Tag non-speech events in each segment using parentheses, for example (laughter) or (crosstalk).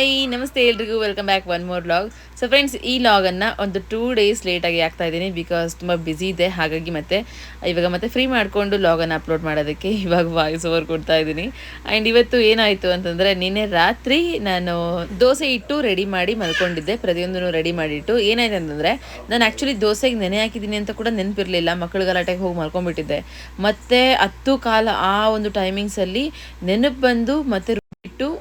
Hi ನಮಸ್ತೆ ಎಲ್ರಿಗೂ. Welcome back one more vlog so friends ಈ ಲಾಗನ್ನು ಒಂದು ಟೂ ಡೇಸ್ ಲೇಟಾಗಿ ಆಗ್ತಾ ಇದ್ದೀನಿ ಬಿಕಾಸ್ ತುಂಬ ಬ್ಯುಸಿ ಇದೆ. ಹಾಗಾಗಿ ಮತ್ತೆ, ಇವಾಗ ಮತ್ತೆ ಫ್ರೀ ಮಾಡಿಕೊಂಡು ಲಾಗನ್ನು ಅಪ್ಲೋಡ್ ಮಾಡೋದಕ್ಕೆ (laughs) ಇವಾಗ ವಾಯ್ಸ್ ಓವರ್ ಕೊಡ್ತಾ ಇದ್ದೀನಿ. ಆ್ಯಂಡ್ ಇವತ್ತು ಏನಾಯಿತು ಅಂತಂದರೆ, ನಿನ್ನೆ ರಾತ್ರಿ ನಾನು ದೋಸೆ ಇಟ್ಟು ರೆಡಿ ಮಾಡಿ ಮಲ್ಕೊಂಡಿದ್ದೆ. ಪ್ರತಿಯೊಂದನ್ನು ರೆಡಿ ಮಾಡಿಟ್ಟು. ಏನಾಯ್ತು ಅಂತಂದರೆ, ನಾನು ಆ್ಯಕ್ಚುಲಿ ದೋಸೆಗೆ ನೆನೆ ಹಾಕಿದ್ದೀನಿ ಅಂತ ಕೂಡ ನೆನಪಿರಲಿಲ್ಲ. ಮಕ್ಕಳು ಗಲಾಟೆಗೆ ಹೋಗಿ ಮಲ್ಕೊಂಡ್ಬಿಟ್ಟಿದ್ದೆ. ಮತ್ತೆ ಹತ್ತು ಕಾಲ ಆ ಒಂದು ಟೈಮಿಂಗ್ಸಲ್ಲಿ ನೆನಪು ಬಂದು ಮತ್ತೆ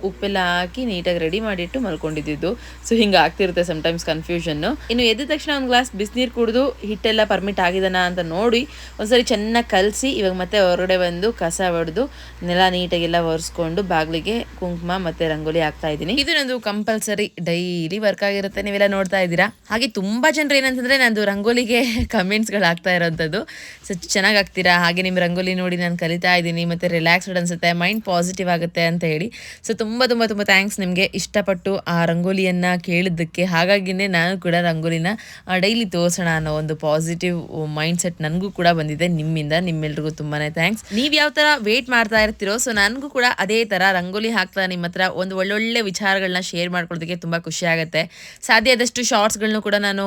ಉಪ್ಪೆಲ್ಲ ಹಾಕಿ ನೀಟಾಗಿ ರೆಡಿ ಮಾಡಿಟ್ಟು ಮಲ್ಕೊಂಡಿದ್ದು ಸೊ ಹಿಂಗೆ ಆಗ್ತಿರುತ್ತೆ ಸಮ್ಟೈಮ್ಸ್ ಕನ್ಫ್ಯೂಷನ್ನು ಇನ್ನು ಎದ್ದ ತಕ್ಷಣ ಒಂದು ಗ್ಲಾಸ್ ಬಿಸಿನೀರು ಕುಡಿದು ಹಿಟ್ಟೆಲ್ಲ ಪರ್ಮಿಟ್ ಆಗಿದಾನ ಅಂತ ನೋಡಿ, ಒಂದ್ಸರಿ ಚೆನ್ನಾಗಿ ಕಲಸಿ ಇವಾಗ ಮತ್ತೆ ಹೊರಗಡೆ ಬಂದು ಕಸ ಹೊಡೆದು ನೆಲ ನೀಟಾಗೆಲ್ಲ ಒರೆಸ್ಕೊಂಡು ಬಾಗಿಲಿಗೆ ಕುಂಕುಮ ಮತ್ತೆ ರಂಗೋಲಿ ಹಾಕ್ತಾ ಇದ್ದೀನಿ. ಇದು ನಂದು ಕಂಪಲ್ಸರಿ ಡೈಲಿ ವರ್ಕ್ ಆಗಿರುತ್ತೆ. ನೀವೆಲ್ಲ ನೋಡ್ತಾ ಇದ್ದೀರಾ? ಹಾಗೆ ತುಂಬಾ ಜನರು ಏನಂತಂದ್ರೆ ನಂದು ರಂಗೋಲಿಗೆ (laughs) ಕಮೆಂಟ್ಸ್ಗಳು ಆಗ್ತಾ ಇರೋಂಥದ್ದು. ಸೊ ಚೆನ್ನಾಗಿ ಆಗ್ತೀರಾ ಹಾಗೆ ನಿಮ್ಮ ರಂಗೋಲಿ ನೋಡಿ ನಾನು ಕಲಿತಾ ಇದ್ದೀನಿ, ಮತ್ತೆ ರಿಲ್ಯಾಕ್ಸ್ಡ್ ಅನ್ಸುತ್ತೆ ಮೈಂಡ್ ಪಾಸಿಟಿವ್ ಆಗುತ್ತೆ ಅಂತ ಹೇಳಿ. ಸೊ ತುಂಬ ತುಂಬ ತುಂಬ ಥ್ಯಾಂಕ್ಸ್ ನಿಮಗೆ. ಇಷ್ಟಪಟ್ಟು ಆ ರಂಗೋಲಿಯನ್ನು ಕೇಳಿದ್ದಕ್ಕೆ. ಹಾಗಾಗಿನೇ ನಾನು ಕೂಡ ರಂಗೋಲಿನ ಡೈಲಿ ತೋರಿಸೋಣ ಅನ್ನೋ ಒಂದು ಪಾಸಿಟಿವ್ ಮೈಂಡ್ ಸೆಟ್ ನನಗೂ ಕೂಡ ಬಂದಿದೆ ನಿಮ್ಮಿಂದ. ನಿಮ್ಮೆಲ್ರಿಗೂ ತುಂಬಾ ಥ್ಯಾಂಕ್ಸ್ ನೀವು ಯಾವ ಥರ ವೇಟ್ ಮಾಡ್ತಾ ಇರ್ತೀರೋ ಸೊ ನನಗೂ ಕೂಡ ಅದೇ ಥರ ರಂಗೋಲಿ ಹಾಕ್ತಾ ನಿಮ್ಮ ಹತ್ರ ಒಂದು ಒಳ್ಳೊಳ್ಳೆ ವಿಚಾರಗಳನ್ನ ಶೇರ್ ಮಾಡ್ಕೊಳ್ಳೋದಕ್ಕೆ ತುಂಬ ಖುಷಿ ಆಗುತ್ತೆ. ಸಾಧ್ಯ ಆದಷ್ಟು ಶಾರ್ಟ್ಸ್ಗಳನ್ನೂ ಕೂಡ ನಾನು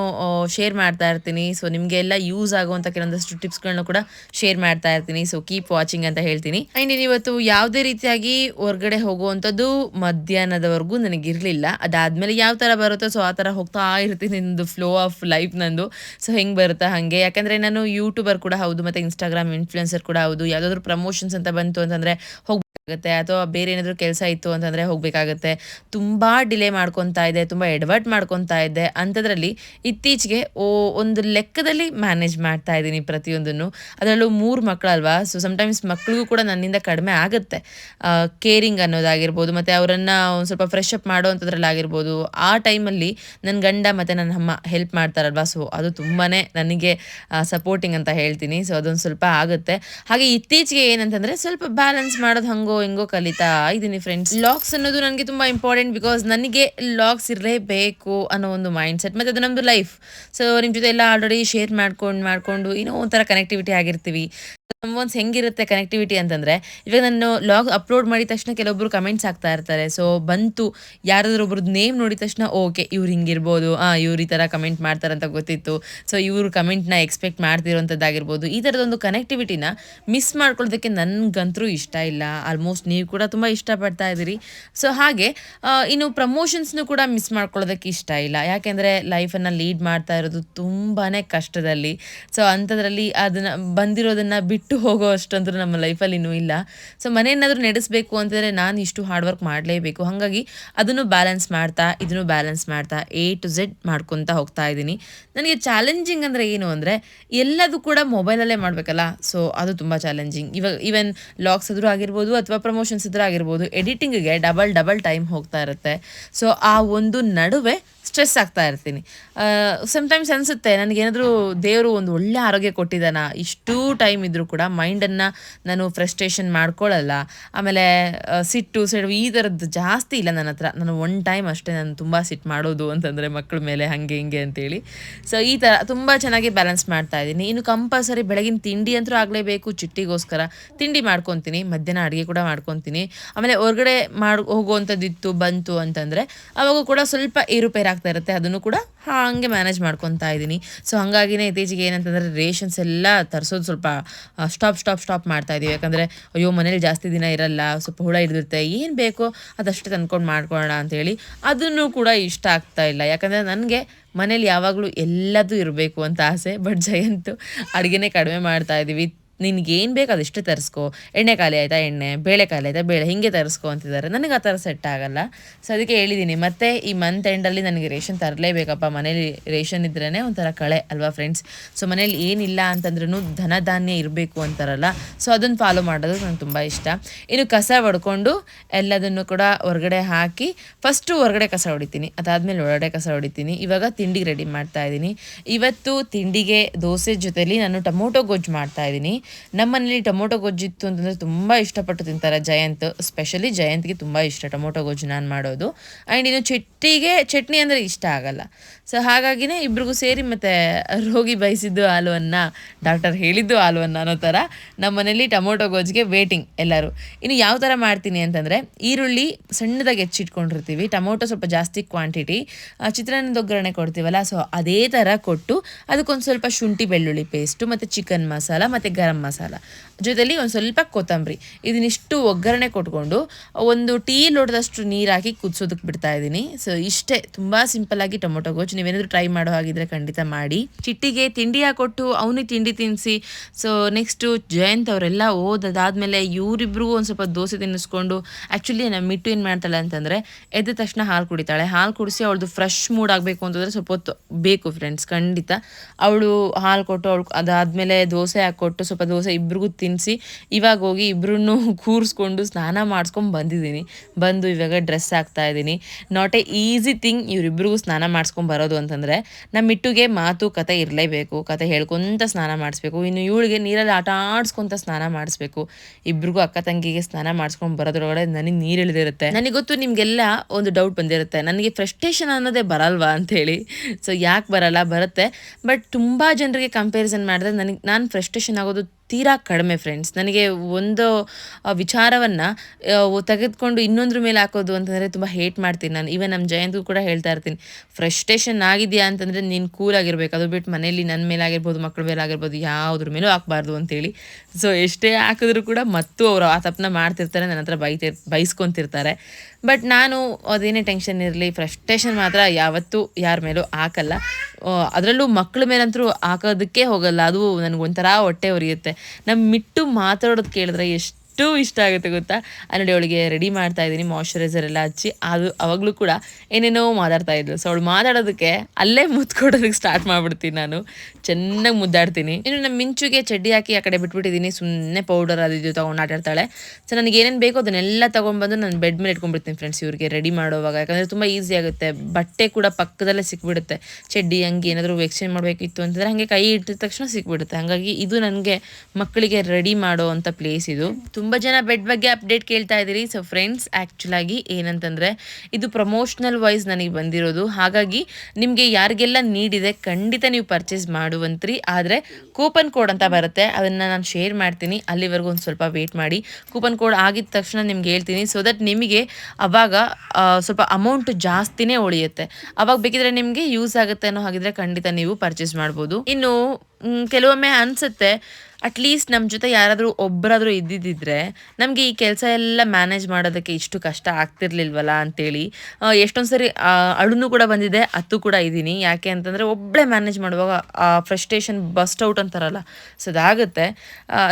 ಶೇರ್ ಮಾಡ್ತಾ ಇರ್ತೀನಿ. ಸೊ ನಿಮಗೆಲ್ಲ ಯೂಸ್ ಆಗುವಂಥ ಕೆಲವೊಂದಷ್ಟು ಟಿಪ್ಸ್ಗಳನ್ನು ಕೂಡ ಶೇರ್ ಮಾಡ್ತಾ ಇರ್ತೀನಿ. ಸೊ ಕೀಪ್ ವಾಚಿಂಗ್ ಅಂತ ಹೇಳ್ತೀನಿ. ಆ್ಯಂಡ್ ಇವತ್ತು ಯಾವುದೇ ರೀತಿಯಾಗಿ ಹೊರಗಡೆ ಹೋಗುವಂಥದ್ದು ಮಧ್ಯಾಹ್ನದವರೆಗೂ ನನಗಿರಲಿಲ್ಲ. ಅದಾದಮೇಲೆ ಯಾವ ಥರ ಬರುತ್ತೋ ಸೊ ಆ ಥರ ಹೋಗ್ತಾ ಇರ್ತೀನಿ ನಂದು ಫ್ಲೋ ಆಫ್ ಲೈಫ್ ನಂದು. ಸೊ ಹೆಂಗೆ ಬರುತ್ತಾ ಹಾಗೆ. ಯಾಕಂದರೆ ನಾನು ಯೂಟ್ಯೂಬರ್ ಕೂಡ ಹೌದು, ಮತ್ತು ಇನ್ಸ್ಟಾಗ್ರಾಮ್ ಇನ್ಫ್ಲುಯೆನ್ಸರ್ ಕೂಡ ಹೌದು. ಯಾವುದಾದ್ರು ಪ್ರಮೋಷನ್ಸ್ ಅಂತ ಬಂತು ಅಂತಂದರೆ ಹೋಗಿ ಆಗುತ್ತೆ ಅಥವಾ ಬೇರೆ ಏನಾದರೂ ಕೆಲಸ ಇತ್ತು ಅಂತಂದರೆ ಹೋಗಬೇಕಾಗತ್ತೆ. ತುಂಬ ಡಿಲೇ ಮಾಡ್ಕೊತಾ ಇದೆ, ತುಂಬ ಎಡವರ್ಟ್ ಮಾಡ್ಕೊತಾ ಇದ್ದೆ ಅಂಥದ್ರಲ್ಲಿ ಇತ್ತೀಚೆಗೆ ಓ, ಒಂದು ಲೆಕ್ಕದಲ್ಲಿ ಮ್ಯಾನೇಜ್ ಮಾಡ್ತಾ ಇದ್ದೀನಿ ಪ್ರತಿಯೊಂದನ್ನು. ಅದರಲ್ಲೂ ಮೂರು ಮಕ್ಕಳಲ್ವಾ? ಸೊ ಸಮ್ಟೈಮ್ಸ್ ಮಕ್ಕಳಿಗೂ ಕೂಡ ನನ್ನಿಂದ ಕಡಿಮೆ ಆಗುತ್ತೆ. ಕೇರಿಂಗ್ ಅನ್ನೋದಾಗಿರ್ಬೋದು, ಮತ್ತು ಅವರನ್ನು ಒಂದು ಸ್ವಲ್ಪ ಫ್ರೆಶ್ ಅಪ್ ಮಾಡೋ ಅಂಥದ್ರಲ್ಲಾಗಿರ್ಬೋದು ಆ ಟೈಮಲ್ಲಿ ನನ್ನ ಗಂಡ ಮತ್ತು ನನ್ನ ಅಮ್ಮ ಹೆಲ್ಪ್ ಮಾಡ್ತಾರಲ್ವಾ? ಸೊ ಅದು ತುಂಬಾ ನನಗೆ ಸಪೋರ್ಟಿಂಗ್ ಅಂತ ಹೇಳ್ತೀನಿ. ಸೊ ಅದೊಂದು ಸ್ವಲ್ಪ ಆಗುತ್ತೆ. ಹಾಗೆ ಇತ್ತೀಚೆಗೆ ಏನಂತಂದರೆ ಸ್ವಲ್ಪ ಬ್ಯಾಲೆನ್ಸ್ ಮಾಡೋದು ಹಂಗೋ ಹೆಂಗೋ ಕಲಿತಾ ಇದ್ದೀನಿ ಫ್ರೆಂಡ್ಸ್ ಲಾಕ್ಸ್ ಅನ್ನೋದು ನನಗೆ ತುಂಬ ಇಂಪಾರ್ಟೆಂಟ್ ಬಿಕಾಸ್ ನನಗೆ ಲಾಕ್ಸ್ ಇರಲೇಬೇಕು ಅನ್ನೋ ಒಂದು ಮೈಂಡ್ ಸೆಟ್ ಮತ್ತು ಅದು ನಮ್ಮದು ಲೈಫ್ ಸೊ ನಿಮ್ಮ ಜೊತೆ ಎಲ್ಲ ಆಲ್ರೆಡಿ ಶೇರ್ ಮಾಡ್ಕೊಂಡು, ಮಾಡಿಕೊಂಡು, ಏನೋ ಒಂಥರ ಕನೆಕ್ಟಿವಿಟಿ ಆಗಿರ್ತೀವಿ. ಒನ್ಸ್ ಹೆಂಗಿರುತ್ತೆ ಕನೆಕ್ಟಿವಿಟಿ ಅಂತಂದರೆ, ಇವಾಗ ನಾನು ಲಾಗ್ ಅಪ್ಲೋಡ್ ಮಾಡಿದ ತಕ್ಷಣ ಕೆಲವೊಬ್ಬರು ಕಮೆಂಟ್ಸ್ ಆಗ್ತಾ ಇರ್ತಾರೆ. ಸೊ ಬಂತು, ಯಾರಾದ್ರೂ ಒಬ್ರದ್ದು ನೇಮ್ ನೋಡಿದ ತಕ್ಷಣ ಓಕೆ ಇವ್ರು ಹಿಂಗಿರ್ಬೋದು, ಆ, ಇವ್ರು ಈ ಥರ ಕಮೆಂಟ್ ಮಾಡ್ತಾರೆ ಅಂತ ಗೊತ್ತಿತ್ತು. ಸೊ ಇವರು ಕಮೆಂಟ್ನ ಎಕ್ಸ್ಪೆಕ್ಟ್ ಮಾಡ್ತಿರೋಂಥದ್ದಾಗಿರ್ಬೋದು. ಈ ಥರದೊಂದು ಕನೆಕ್ಟಿವಿಟಿನ ಮಿಸ್ ಮಾಡ್ಕೊಳ್ಳೋದಕ್ಕೆ ನನಗಂತರೂ ಇಷ್ಟ ಇಲ್ಲ. ಆಲ್ಮೋಸ್ಟ್ ನೀವು ಕೂಡ ತುಂಬ ಇಷ್ಟಪಡ್ತಾ ಇದ್ದೀರಿ. ಸೊ ಹಾಗೆ ಇನ್ನು ಪ್ರಮೋಷನ್ಸ್ನು ಕೂಡ ಮಿಸ್ ಮಾಡ್ಕೊಳ್ಳೋದಕ್ಕೆ ಇಷ್ಟ ಇಲ್ಲ. ಯಾಕೆಂದರೆ ಲೈಫನ್ನು ಲೀಡ್ ಮಾಡ್ತಾ ಇರೋದು ತುಂಬಾ ಕಷ್ಟದಲ್ಲಿ. ಸೊ ಅಂಥದ್ರಲ್ಲಿ ಅದನ್ನು ಬಂದಿರೋದನ್ನು ಬಿಟ್ಟು ಹೋಗೋ ಅಷ್ಟಂದ್ರೆ ನಮ್ಮ ಲೈಫಲ್ಲಿ ಇನ್ನೂ ಇಲ್ಲ. ಸೊ ಏನಾದರೂ ನಡೆಸಬೇಕು ಅಂತಂದರೆ ನಾನು ಇಷ್ಟು ಹಾರ್ಡ್ ವರ್ಕ್ ಮಾಡಲೇಬೇಕು. ಹಾಗಾಗಿ ಅದನ್ನು ಬ್ಯಾಲೆನ್ಸ್ ಮಾಡ್ತಾ, ಇದನ್ನು ಬ್ಯಾಲೆನ್ಸ್ ಮಾಡ್ತಾ ಎ ಟು ಝೆಡ್ ಮಾಡ್ಕೊತಾ ಹೋಗ್ತಾ ಇದ್ದೀನಿ. ನನಗೆ ಚಾಲೆಂಜಿಂಗ್ ಅಂದರೆ ಏನು ಅಂದರೆ, ಎಲ್ಲದೂ ಕೂಡ ಮೊಬೈಲಲ್ಲೇ ಮಾಡಬೇಕಲ್ಲ? ಸೊ ಅದು ತುಂಬ ಚಾಲೆಂಜಿಂಗ್ ಇವಾಗ ಈವನ್ ಲಾಗ್ಸ್ ಆದರೂ ಆಗಿರ್ಬೋದು ಅಥವಾ ಪ್ರಮೋಷನ್ಸ್ ಇದ್ರೂ ಆಗಿರ್ಬೋದು ಎಡಿಟಿಂಗಿಗೆ ಡಬಲ್ ಡಬಲ್ ಟೈಮ್ ಹೋಗ್ತಾ ಇರುತ್ತೆ. ಸೊ ಆ ಒಂದು ನಡುವೆ ಸ್ಟ್ರೆಸ್ ಆಗ್ತಾ ಇರ್ತೀನಿ. ಸಮ್ಟೈಮ್ಸ್ ಅನಿಸುತ್ತೆ, ನನಗೇನಾದರೂ ದೇವರು ಒಂದು ಒಳ್ಳೆ ಆರೋಗ್ಯ ಕೊಟ್ಟಿದ್ದಾನ? ಇಷ್ಟೂ ಟೈಮ್ ಇದ್ದರೂ ಕೂಡ ಮೈಂಡನ್ನು ನಾನು ಫ್ರಸ್ಟ್ರೇಷನ್ ಮಾಡ್ಕೊಳ್ಳಲ್ಲ ಆಮೇಲೆ ಸಿಟ್ಟು ಸಿಡು ಈ ಥರದ್ದು ಜಾಸ್ತಿ ಇಲ್ಲ ನನ್ನ ಹತ್ರ. ನಾನು ಒನ್ ಟೈಮ್ ಅಷ್ಟೇ ನಾನು ತುಂಬ ಸಿಟ್ಟು ಮಾಡೋದು ಅಂತಂದರೆ ಮಕ್ಕಳ ಮೇಲೆ ಹಾಗೆ ಹಿಂಗೆ ಅಂತೇಳಿ. ಸೊ ಈ ಥರ ತುಂಬ ಚೆನ್ನಾಗಿ ಬ್ಯಾಲೆನ್ಸ್ ಮಾಡ್ತಾ ಇದ್ದೀನಿ. ಇನ್ನು ಕಂಪಲ್ಸರಿ ಬೆಳಗಿನ ತಿಂಡಿ ಅಂತೂ ಆಗಲೇಬೇಕು, ಚಿಟ್ಟಿಗೋಸ್ಕರ. ತಿಂಡಿ ಮಾಡ್ಕೊತೀನಿ, ಮಧ್ಯಾಹ್ನ ಅಡುಗೆ ಕೂಡ ಮಾಡ್ಕೊತೀನಿ. ಆಮೇಲೆ ಹೊರಗಡೆ ಮಾಡಿ ಹೋಗುವಂಥದ್ದಿತ್ತು ಬಂತು ಅಂತಂದರೆ, ಅವಾಗ ಕೂಡ ಸ್ವಲ್ಪ ಏರುಪೇರು ಆಗ್ತಾ ಇರುತ್ತೆ, ಅದನ್ನು ಕೂಡ ಹಾಗೆ ಮ್ಯಾನೇಜ್ ಮಾಡ್ಕೊತಾ ಇದ್ದೀನಿ. ಸೊ ಹಾಗಾಗಿನೇ ಇತ್ತೀಚೆಗೆ ಏನಂತಂದರೆ ರೇಷನ್ಸ್ ಎಲ್ಲ ತರಿಸೋದು ಸ್ವಲ್ಪ ಸ್ಟಾಪ್ ಸ್ಟಾಪ್ ಸ್ಟಾಪ್ ಮಾಡ್ತಾ ಇದೀವಿ ಯಾಕಂದರೆ, ಅಯ್ಯೋ, ಮನೇಲಿ ಜಾಸ್ತಿ ದಿನ ಇರಲ್ಲ, ಸ್ವಲ್ಪ ಹುಳ ಹಿಡಿದಿರುತ್ತೆ, ಏನು ಬೇಕೋ ಅದಷ್ಟೇ ತಂದ್ಕೊಂಡು ಮಾಡ್ಕೊಳ್ಳೋಣ ಅಂತೇಳಿ ಅದನ್ನು ಕೂಡ ಇಷ್ಟ ಆಗ್ತಾ ಇಲ್ಲ. ಯಾಕಂದರೆ ನನಗೆ ಮನೇಲಿ ಯಾವಾಗಲೂ ಎಲ್ಲದೂ ಇರಬೇಕು ಅಂತ ಆಸೆ ಬಟ್ ಜಯಂತು ಅಡುಗೆನೇ ಕಡಿಮೆ ಮಾಡ್ತಾ ಇದ್ದೀವಿ. ನಿನ್ಗೇನು ಬೇಕು ಅದಿಷ್ಟು ತರಿಸ್ಕೊ. ಎಣ್ಣೆ ಖಾಲಿ ಆಯಿತಾ, ಎಣ್ಣೆ. ಬೇಳೆ ಖಾಲಿ ಆಯಿತಾ, ಬೇಳೆ. ಹೀಗೆ ತರಿಸ್ಕೊ ಅಂತಿದ್ದಾರೆ. ನನಗೆ ಆ ಥರ ಸೆಟ್ ಆಗಲ್ಲ. ಸೊ ಅದಕ್ಕೆ ಹೇಳಿದ್ದೀನಿ ಮತ್ತೆ ಈ ಮಂತ್ ಎಂಡಲ್ಲಿ ನನಗೆ ರೇಷನ್ ತರಲೇಬೇಕಪ್ಪ. ಮನೇಲಿ ರೇಷನ್ ಇದ್ರೇ ಒಂಥರ ಕಳೆ ಅಲ್ವಾ ಫ್ರೆಂಡ್ಸ್ ಸೊ ಮನೇಲಿ ಏನಿಲ್ಲ ಅಂತಂದ್ರೂ ಧನ ಧಾನ್ಯ ಇರಬೇಕು ಅಂತಾರಲ್ಲ. ಸೊ ಅದನ್ನು ಫಾಲೋ ಮಾಡೋದು ನಂಗೆ ತುಂಬ ಇಷ್ಟ. ಇನ್ನು ಕಸ ಹೊಡ್ಕೊಂಡು ಎಲ್ಲದನ್ನು ಕೂಡ ಹೊರಗಡೆ ಹಾಕಿ ಫಸ್ಟು ಹೊರಗಡೆ ಕಸ ಹೊಡಿತೀನಿ ಅದಾದಮೇಲೆ ಒಳಗಡೆ ಕಸ ಹೊಡಿತೀನಿ ಇವಾಗ ತಿಂಡಿಗೆ ರೆಡಿ ಮಾಡ್ತಾ ಇದ್ದೀನಿ. ಇವತ್ತು ತಿಂಡಿಗೆ ದೋಸೆ ಜೊತೆಲಿ ನಾನು ಟೊಮೊಟೊ ಗೊಜ್ಜು ಮಾಡ್ತಾ ಇದ್ದೀನಿ. ನಮ್ಮನೇಲಿ ಟೊಮೊಟೊ ಗೊಜ್ಜಿತ್ತು ಅಂತಂದರೆ ತುಂಬ ಇಷ್ಟಪಟ್ಟು ತಿಂತಾರೆ ಜಯಂತ್. ಸ್ಪೆಷಲಿ ಜಯಂತ್ಗೆ ತುಂಬ ಇಷ್ಟ ಟೊಮೊಟೊ ಗೊಜ್ಜು ನಾನು ಮಾಡೋದು. ಆ್ಯಂಡ್ ಇನ್ನು ಚಟ್ನಿಗೆ, ಚಟ್ನಿ ಅಂದರೆ ಇಷ್ಟ ಆಗಲ್ಲ. ಸೊ ಹಾಗಾಗಿನೇ ಇಬ್ರಿಗೂ ಸೇರಿ ಮತ್ತು ರೋಗಿ ಬಯಸಿದ್ದು ಹಾಲು ಅನ್ನ ಡಾಕ್ಟರ್ ಹೇಳಿದ್ದು ಹಾಲು ಅನ್ನ ಅನ್ನೋ ಥರ ನಮ್ಮನೇಲಿ ಟೊಮೊಟೊ ಗೊಜ್ಜಿಗೆ ವೇಟಿಂಗ್ ಎಲ್ಲರೂ. ಇನ್ನು ಯಾವ ಥರ ಮಾಡ್ತೀನಿ ಅಂತಂದರೆ ಈರುಳ್ಳಿ ಸಣ್ಣದಾಗಿ ಹೆಚ್ಚಿಟ್ಕೊಂಡಿರ್ತೀವಿ. ಟೊಮೊಟೊ ಸ್ವಲ್ಪ ಜಾಸ್ತಿ ಕ್ವಾಂಟಿಟಿ ಚಿತ್ರಾನ್ನದ ಒಗ್ಗರಣೆ ಕೊಡ್ತೀವಲ್ಲ ಸೊ ಅದೇ ಥರ ಕೊಟ್ಟು ಅದಕ್ಕೊಂದು ಸ್ವಲ್ಪ ಶುಂಠಿ ಬೆಳ್ಳುಳ್ಳಿ ಪೇಸ್ಟು ಮತ್ತು ಚಿಕನ್ ಮಸಾಲ, ಮತ್ತು ಗರಂ ಮಸಾಲ. ಜೊತೆಲಿ ಒಂದು ಸ್ವಲ್ಪ ಕೊತ್ತಂಬರಿ. ಇದನ್ನಿಷ್ಟು ಒಗ್ಗರಣೆ ಕೊಟ್ಕೊಂಡು ಒಂದು ಟೀ ಲೋಟದಷ್ಟು ನೀರು ಹಾಕಿ ಕುದಿಸೋದಕ್ಕೆ ಬಿಡ್ತಾ ಇದ್ದೀನಿ ಸೊ ಇಷ್ಟೇ. ತುಂಬ ಸಿಂಪಲ್ಲಾಗಿ ಟೊಮೊಟೊ ಗೊಜ್ಜು ನೀವೇನಾದರೂ ಟ್ರೈ ಮಾಡೋ ಹಾಗಿದ್ರೆ ಖಂಡಿತ ಮಾಡಿ. ಚಿಟ್ಟಿಗೆ ತಿಂಡಿ ಹಾಕೊಟ್ಟು ಅವನಿಗೆ ತಿಂಡಿ ತಿನ್ನಿಸಿ ಸೊ ನೆಕ್ಸ್ಟು ಜಯಂತ್ ಅವರೆಲ್ಲ ಓದದಾದ್ಮೇಲೆ ಇವರಿಬ್ರಿಗೂ ಒಂದು ಸ್ವಲ್ಪ ದೋಸೆ ತಿನ್ನಿಸ್ಕೊಂಡು ಆ್ಯಕ್ಚುಲಿ ನಮ್ಮ ಮಿಟ್ಟು ಏನು ಮಾಡ್ತಾಳೆ ಅಂತಂದರೆ ಎದ್ದ ತಕ್ಷಣ ಹಾಲು ಕುಡಿತಾಳೆ. ಹಾಲು ಕುಡಿಸಿ ಅವಳದು ಫ್ರೆಶ್ ಮೂಡ್ ಆಗಬೇಕು ಅಂತಂದರೆ ಸ್ವಲ್ಪ ಹೊತ್ತು ಬೇಕು ಫ್ರೆಂಡ್ಸ್ ಖಂಡಿತ. ಅವಳು ಹಾಲು ಕೊಟ್ಟು ಅವಳು ಅದಾದಮೇಲೆ ದೋಸೆ ಹಾಕ್ಕೊಟ್ಟು ಸ್ವಲ್ಪ ದೋಸೆ ಇಬ್ರಿಗೂ ತಿನ್ನಿಸಿ ಇವಾಗ ಹೋಗಿ ಇಬ್ರು ಕೂರಿಸ್ಕೊಂಡು ಸ್ನಾನ ಮಾಡಿಸ್ಕೊಂಡು ಬಂದಿದ್ದೀನಿ. ಬಂದು ಇವಾಗ ಡ್ರೆಸ್ ಹಾಕ್ತಾ ಇದ್ದೀನಿ. ನಾಟ್ ಎ ಈಸಿ ಥಿಂಗ್ ಇವರಿಬ್ರಿಗೂ ಸ್ನಾನ ಮಾಡಿಸ್ಕೊಂಡು ಬರೋದು ಅಂತಂದರೆ ನಮ್ಮ ಇಟ್ಟುಗೆ ಮಾತು, ಕತೆ ಇರಲೇಬೇಕು. ಕತೆ ಹೇಳ್ಕೊತ ಸ್ನಾನ ಮಾಡಿಸ್ಬೇಕು. ಇನ್ನು ಇವಳಿಗೆ ನೀರಲ್ಲಿ ಆಟ ಆಡಿಸ್ಕೊತ ಸ್ನಾನ ಮಾಡಿಸ್ಬೇಕು. ಇಬ್ರಿಗೂ ಅಕ್ಕ ತಂಗಿಗೆ ಸ್ನಾನ ಮಾಡಿಸ್ಕೊಂಡು ಬರೋದ್ರೊಳಗಡೆ ನನಗೆ ನೀರು ಇಳಿದಿರುತ್ತೆ. ನನಗೆ ಗೊತ್ತು ನಿಮಗೆಲ್ಲ ಒಂದು ಡೌಟ್ ಬಂದಿರುತ್ತೆ. ನನಗೆ ಫ್ರಸ್ಟ್ರೇಷನ್ ಅನ್ನೋದೇ ಬರಲ್ವಾ ಅಂಥೇಳಿ ಸೊ ಯಾಕೆ ಬರಲ್ಲ? ಬರುತ್ತೆ. ಬಟ್ ತುಂಬ ಜನರಿಗೆ ಕಂಪ್ಯಾರಿಸನ್ ಮಾಡಿದ್ರೆ ನನಗೆ, ನಾನು ಫ್ರಸ್ಟ್ರೇಷನ್ ಆಗೋದು ತೀರಾ ಕಡಿಮೆ ಫ್ರೆಂಡ್ಸ್ ನನಗೆ ಒಂದು ವಿಚಾರವನ್ನು ತೆಗೆದುಕೊಂಡು ಇನ್ನೊಂದ್ರ ಮೇಲೆ ಹಾಕೋದು ಅಂತಂದರೆ ತುಂಬ ಹೇಟ್ ಮಾಡ್ತೀನಿ ನಾನು. ಈವನ್ ನಮ್ಮ ಜಯಂತಿಗೂ ಕೂಡ ಹೇಳ್ತಾ ಇರ್ತೀನಿ. ಫ್ರಸ್ಟ್ರೇಷನ್ ಆಗಿದೆಯಾ ಅಂತಂದರೆ ನೀನು ಕೂಲ್ ಆಗಿರ್ಬೇಕು. ಅದು ಬಿಟ್ಟು ಮನೇಲಿ ನನ್ನ ಮೇಲೆ ಆಗಿರ್ಬೋದು ಮಕ್ಕಳ ಮೇಲೆ ಆಗಿರ್ಬೋದು, ಯಾವುದ್ರ ಮೇಲೂ ಹಾಕ್ಬಾರ್ದು ಅಂತೇಳಿ. ಸೊ ಎಷ್ಟೇ ಹಾಕಿದ್ರು ಕೂಡ ಮತ್ತು ಅವರು ಆ ತಪ್ಪನ್ನ ಮಾಡ್ತಿರ್ತಾರೆ ನನ್ನ ಹತ್ರ ಬೈತಿರ್, ಬೈಸ್ಕೊತಿರ್ತಾರೆ. ಬಟ್ ನಾನು ಅದೇನೇ ಟೆನ್ಷನ್ ಇರಲಿ ಫ್ರಸ್ಟ್ರೇಷನ್ ಮಾತ್ರ ಯಾವತ್ತೂ ಯಾರ ಮೇಲೂ ಹಾಕಲ್ಲ. ಅದರಲ್ಲೂ ಮಕ್ಕಳ ಮೇಲಂತರೂ ಹಾಕೋದಕ್ಕೆ ಹೋಗಲ್ಲ. ಅದು ನನಗೊಂಥರ ಹೊಟ್ಟೆ ಉರಿಯುತ್ತೆ. ನಮ್ಮ ಮಿಟ್ಟು ಮಾತಾಡೋದು ಕೇಳಿದ್ರೆ ಎಷ್ಟು ಇಷ್ಟ ಆಗುತ್ತೆ ಗೊತ್ತಾ? ನೋಡಿ ಅವಳಿಗೆ ರೆಡಿ ಮಾಡ್ತಾ ಇದ್ದೀನಿ ಮಾಯಶ್ಚರೈಸರ್ ಎಲ್ಲ ಹಚ್ಚಿ. ಅದು ಅವಾಗಲೂ ಕೂಡ ಏನೇನೋ ಮಾತಾಡ್ತಾ ಇದ್ಲು. ಸೊ ಅವಳು ಮಾತಾಡೋದಕ್ಕೆ ಅಲ್ಲೇ ಮುತ್ಕೊಡೋದಕ್ಕೆ ಸ್ಟಾರ್ಟ್ ಮಾಡ್ಬಿಡ್ತೀನಿ ನಾನು. ಚೆನ್ನಾಗಿ ಮುದ್ದಾಡ್ತೀನಿ. ಇನ್ನು ನಮ್ಮ ಮಿಂಚುಗೆ ಚಡ್ಡಿ ಹಾಕಿ ಆ ಕಡೆ ಬಿಟ್ಬಿಟ್ಟಿದ್ದೀನಿ. ಸುಮ್ಮನೆ ಪೌಡರ್ ಅದು ಇದು ತೊಗೊಂಡು ಆಟಾಡ್ತಾಳೆ. ಸೊ ನನಗೆ ಏನೇನು ಬೇಕೋ ಅದನ್ನೆಲ್ಲ ತೊಗೊಂಡ್ಬಂದು ನಾನು ಬೆಡ್ ಮೇಲೆ ಇಟ್ಕೊಂಡ್ಬಿಡ್ತೀನಿ ಫ್ರೆಂಡ್ಸ್ ಇವ್ರಿಗೆ ರೆಡಿ ಮಾಡೋವಾಗ. ಯಾಕಂದರೆ ತುಂಬ ಈಸಿ ಆಗುತ್ತೆ. ಬಟ್ಟೆ ಕೂಡ ಪಕ್ಕದಲ್ಲೇ ಸಿಕ್ಬಿಡುತ್ತೆ. ಚಡ್ಡಿ ಹಂಗೆ ಏನಾದರೂ ಎಕ್ಸ್ಚೇಂಜ್ ಮಾಡಬೇಕಿತ್ತು ಅಂತಂದರೆ ಹಾಗೆ ಕೈ ಇಟ್ಟಿದ ತಕ್ಷಣ ಸಿಕ್ಬಿಡುತ್ತೆ. ಹಾಗಾಗಿ ಇದು ನನಗೆ ಮಕ್ಕಳಿಗೆ ರೆಡಿ ಮಾಡೋ ಅಂಥ ಪ್ಲೇಸ್ ಇದು. ತುಂಬ ಜನ ಬೆಡ್ ಬಗ್ಗೆ ಅಪ್ಡೇಟ್ ಕೇಳ್ತಾ ಇದ್ದೀರಿ. ಸೊ ಫ್ರೆಂಡ್ಸ್ ಆ್ಯಕ್ಚುಲಾಗಿ ಏನಂತಂದರೆ, ಇದು ಪ್ರಮೋಷನಲ್ ವೈಸ್ ನನಗೆ ಬಂದಿರೋದು. ಹಾಗಾಗಿ ನಿಮಗೆ ಯಾರಿಗೆಲ್ಲ ನೀಡಿದೆ ಖಂಡಿತ ನೀವು ಪರ್ಚೇಸ್ ಮಾಡುವಂತ್ರಿ. ಆದರೆ ಕೂಪನ್ ಕೋಡ್ ಅಂತ ಬರುತ್ತೆ. ಅದನ್ನು ನಾನು ಶೇರ್ ಮಾಡ್ತೀನಿ. ಅಲ್ಲಿವರೆಗೂ ಒಂದು ಸ್ವಲ್ಪ ವೇಟ್ ಮಾಡಿ. ಕೂಪನ್ ಕೋಡ್ ಆಗಿದ ತಕ್ಷಣ ನಿಮ್ಗೆ ಹೇಳ್ತೀನಿ. ಸೊ ದಟ್ ನಿಮಗೆ ಅವಾಗ ಸ್ವಲ್ಪ ಅಮೌಂಟ್ ಜಾಸ್ತಿನೇ ಉಳಿಯುತ್ತೆ. ಅವಾಗ ಬೇಕಿದ್ರೆ ನಿಮಗೆ ಯೂಸ್ ಆಗುತ್ತೆ ಅನ್ನೋ ಹಾಗಿದ್ರೆ ಖಂಡಿತ ನೀವು ಪರ್ಚೇಸ್ ಮಾಡ್ಬೋದು. ಇನ್ನು ಕೆಲವೊಮ್ಮೆ ಅನಿಸುತ್ತೆ ಅಟ್ಲೀಸ್ಟ್ ನಮ್ಮ ಜೊತೆ ಯಾರಾದರೂ ಒಬ್ಬರಾದರೂ ಇದ್ದಿದ್ದಿದ್ರೆ ನಮಗೆ ಈ ಕೆಲಸ ಎಲ್ಲ ಮ್ಯಾನೇಜ್ ಮಾಡೋದಕ್ಕೆ ಇಷ್ಟು ಕಷ್ಟ ಆಗ್ತಿರ್ಲಿಲ್ವಲ್ಲ ಅಂತೇಳಿ. ಎಷ್ಟೊಂದು ಸರಿ ಅಳುನು ಕೂಡ ಬಂದಿದೆ, ಅತ್ತು ಕೂಡ ಇದ್ದೀನಿ. ಯಾಕೆ ಅಂತಂದರೆ ಒಬ್ಬಳೇ ಮ್ಯಾನೇಜ್ ಮಾಡುವಾಗ ಆ ಫ್ರಸ್ಟ್ರೇಷನ್ ಬಸ್ಟ್ ಔಟ್ ಅಂತಾರಲ್ಲ. ಸೊ ಅದಾಗುತ್ತೆ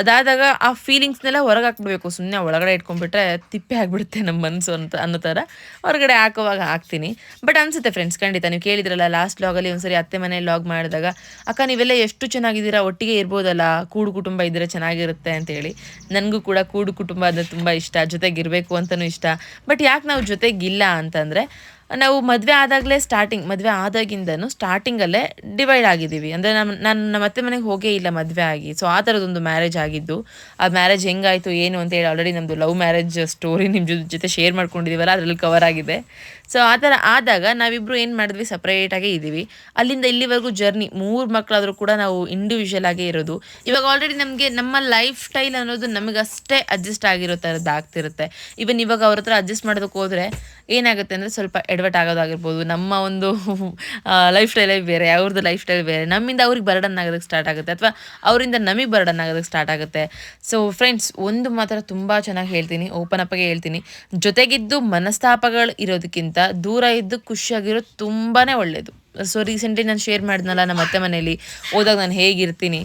ಅದಾದಾಗ ಆ ಫೀಲಿಂಗ್ಸ್ನೆಲ್ಲ ಹೊರಗೆ ಹಾಕ್ಬಿಡ್ಬೇಕು. ಸುಮ್ಮನೆ ಒಳಗಡೆ ಇಟ್ಕೊಂಡ್ಬಿಟ್ರೆ ತಿಪ್ಪೆ ಆಗಿಬಿಡುತ್ತೆ ನಮ್ಮ ಮನಸ್ಸು ಅಂತ ಅನ್ನೋ ಥರ ಹೊರಗಡೆ ಹಾಕೋವಾಗ ಹಾಕ್ತೀನಿ. ಬಟ್ ಅನಿಸುತ್ತೆ ಫ್ರೆಂಡ್ಸ್ ಖಂಡಿತ ನೀವು ಕೇಳಿದ್ರಲ್ಲ ಲಾಸ್ಟ್ ಲಾಗಲ್ಲಿ ಒಂದ್ಸರಿ ಅತ್ತೆ ಮನೆ ಲಾಗ್ ಮಾಡಿದಾಗ, ಅಕ್ಕ, ನೀವೆಲ್ಲ ಎಷ್ಟು ಚೆನ್ನಾಗಿದ್ದೀರಾ? ಒಟ್ಟಿಗೆ ಇರ್ಬೋದಲ್ಲ? ಕೂಡು ಕುಟುಂಬ ಇದ್ದರೆ ಚೆನ್ನಾಗಿರುತ್ತೆ ಅಂತ ಹೇಳಿ. ನನಗೂ ಕೂಡ ಕೂಡು ಕುಟುಂಬ ಅಂದರೆ ತುಂಬ ಇಷ್ಟ, ಜೊತೆಗಿರಬೇಕು ಅಂತಲೂ ಇಷ್ಟ. ಬಟ್ ಯಾಕೆ ನಾವು ಜೊತೆಗಿಲ್ಲ ಅಂತಂದರೆ, ನಾವು ಮದುವೆ ಆದಾಗಲೇ ಸ್ಟಾರ್ಟಿಂಗ್ ಮದುವೆ ಆದಾಗಿಂದನೂ ಸ್ಟಾರ್ಟಿಂಗಲ್ಲೇ ಡಿವೈಡ್ ಆಗಿದ್ದೀವಿ. ಅಂದರೆ ನಮ್ಮ ನಾನು, ನಮ್ಮ ಅತ್ತೆ ಮನೆಗೆ ಹೋಗೇ ಇಲ್ಲ ಮದುವೆ ಆಗಿ. ಸೊ ಆ ಥರದೊಂದು ಮ್ಯಾರೇಜ್ ಆಗಿದ್ದು, ಆ ಮ್ಯಾರೇಜ್ ಹೆಂಗಾಯಿತು, ಏನು ಅಂತ ಹೇಳಿ ಆಲ್ರೆಡಿ ನಮ್ಮದು ಲವ್ ಮ್ಯಾರೇಜ್ ಸ್ಟೋರಿ ನಿಮ್ಮ ಜೊತೆ ಶೇರ್ ಮಾಡ್ಕೊಂಡಿದ್ದೀವಲ್ಲ ಅದರಲ್ಲಿ ಕವರ್ ಆಗಿದೆ. ಸೊ ಆ ಥರ ಆದಾಗ ನಾವಿಬ್ಬರು ಏನು ಮಾಡಿದ್ವಿ? ಸಪ್ರೇಟಾಗೇ ಇದ್ದೀವಿ. ಅಲ್ಲಿಂದ ಇಲ್ಲಿವರೆಗೂ ಜರ್ನಿ ಮೂರು ಮಕ್ಕಳಾದರೂ ಕೂಡ ನಾವು ಇಂಡಿವಿಜುವಲ್ ಆಗೇ ಇರೋದು. ಇವಾಗ ಆಲ್ರೆಡಿ ನಮಗೆ ನಮ್ಮ ಲೈಫ್ ಸ್ಟೈಲ್ ಅನ್ನೋದು ನಮಗಷ್ಟೇ ಅಡ್ಜಸ್ಟ್ ಆಗಿರೋ ಥರದ್ದು ಆಗ್ತಿರುತ್ತೆ. ಇವನ್ ಇವಾಗ ಅವ್ರ ಹತ್ರ ಅಡ್ಜಸ್ಟ್ ಮಾಡೋದಕ್ಕೆ ಹೋದರೆ ಏನಾಗುತ್ತೆ ಅಂದರೆ ಸ್ವಲ್ಪ ಎಡವಟ್ ಆಗೋದಾಗಿರ್ಬೋದು. ನಮ್ಮ ಒಂದು ಲೈಫ್ ಸ್ಟೈಲೇ ಬೇರೆ ಅವ್ರದ್ದು ಲೈಫ್ ಸ್ಟೈಲ್ ಬೇರೆ. ನಮ್ಮಿಂದ ಅವ್ರಿಗೆ ಬರ್ಡನ್ ಆಗೋದಕ್ಕೆ ಸ್ಟಾರ್ಟ್ ಆಗುತ್ತೆ. ಅಥವಾ ಅವರಿಂದ ನಮಗೆ ಬರ್ಡನ್ ಆಗೋದಕ್ಕೆ ಸ್ಟಾರ್ಟ್ ಆಗುತ್ತೆ. ಸೊ ಫ್ರೆಂಡ್ಸ್ ಒಂದು ಮಾತ್ರ ತುಂಬ ಚೆನ್ನಾಗಿ ಹೇಳ್ತೀನಿ. ಓಪನ್ ಅಪ್ಪಾಗೆ ಹೇಳ್ತೀನಿ. ಜೊತೆಗಿದ್ದು ಮನಸ್ತಾಪಗಳು ಇರೋದಕ್ಕಿಂತ ದೂರ ಇದ್ದು ಖುಷಿಯಾಗಿರೋದು ತುಂಬಾ ಒಳ್ಳೆಯದು ಸೊ ರೀಸೆಂಟ್ಲಿ ನಾನು ಶೇರ್ ಮಾಡಿದ್ನಲ್ಲ ನಮ್ಮ ಅತ್ತೆ ಮನೇಲಿ ಹೋದಾಗ ನಾನು ಹೇಗಿರ್ತೀನಿ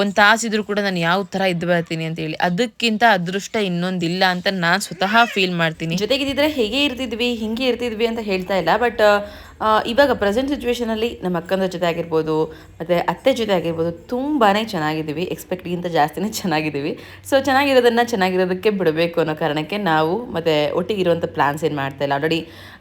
ಒಂದು ತಾಸಿದ್ರು ಕೂಡ ನಾನು ಯಾವ ಥರ ಇದ್ದು ಬರ್ತೀನಿ ಅಂತ ಹೇಳಿ, ಅದಕ್ಕಿಂತ ಅದೃಷ್ಟ ಇನ್ನೊಂದಿಲ್ಲ ಅಂತ ನಾನು ಸ್ವತಃ ಫೀಲ್ ಮಾಡ್ತೀನಿ. ಜೊತೆಗಿದ್ದಿದ್ರೆ ಹೇಗೆ ಇರ್ತಿದ್ವಿ, ಹಿಂಗೆ ಇರ್ತಿದ್ವಿ ಅಂತ ಹೇಳ್ತಾ ಇಲ್ಲ ಬಟ್ ಇವಾಗ ಪ್ರೆಸೆಂಟ್ ಸಿಚುವೇಷನಲ್ಲಿ ನಮ್ಮ ಅಕ್ಕನ ಜೊತೆ ಆಗಿರ್ಬೋದು, ಮತ್ತು ಅತ್ತೆ ಜೊತೆ ಆಗಿರ್ಬೋದು ತುಂಬಾ ಚೆನ್ನಾಗಿದ್ದೀವಿ. ಎಕ್ಸ್ಪೆಕ್ಟ್ಗಿಂತ ಜಾಸ್ತಿನೇ ಚೆನ್ನಾಗಿದ್ದೀವಿ. ಸೊ ಚೆನ್ನಾಗಿರೋದನ್ನು ಚೆನ್ನಾಗಿರೋದಕ್ಕೆ ಬಿಡಬೇಕು ಅನ್ನೋ ಕಾರಣಕ್ಕೆ ನಾವು, ಮತ್ತು ಒಟ್ಟಿಗಿರುವಂಥ ಪ್ಲಾನ್ಸ್ ಏನು ಮಾಡ್ತಾ ಇಲ್ಲ. ಆಲ್ರೆಡಿ